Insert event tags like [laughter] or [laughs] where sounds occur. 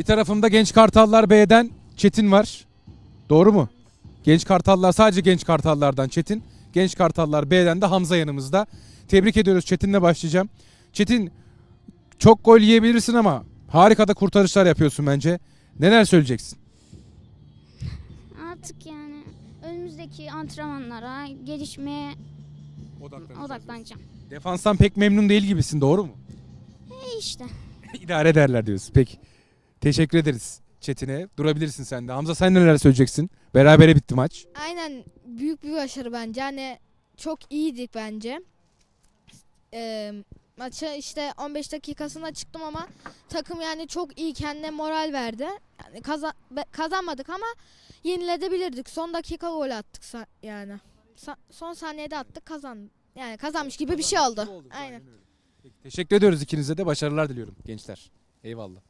Bir tarafımda Genç Kartallar B'den Çetin var. Doğru mu? Genç Kartallar sadece Genç Kartallardan Çetin. Genç Kartallar B'den de Hamza yanımızda. Tebrik ediyoruz. Çetin'le başlayacağım. Çetin çok gol yiyebilirsin ama harika da kurtarışlar yapıyorsun bence. Neler söyleyeceksin? Artık yani önümüzdeki antrenmanlara, gelişmeye odaklanacağım. Defanstan pek memnun değil gibisin doğru mu? E işte. [laughs] İdare ederler diyorsun. Peki. Teşekkür ederiz Çetin'e. Durabilirsin sen de. Hamza sen neler söyleyeceksin? Berabere bitti maç. Aynen büyük bir başarı bence. Hani çok iyiydik bence. Ee, maça işte 15 dakikasında çıktım ama takım yani çok iyi kendine moral verdi. Yani kaza- be- kazanmadık ama yenilebilirdik. Son dakika gol attık sa- yani. Sa- son saniyede attık kazan. Yani kazanmış gibi bir şey oldu. Aynen. Peki, teşekkür ediyoruz ikinize de. Başarılar diliyorum gençler. Eyvallah.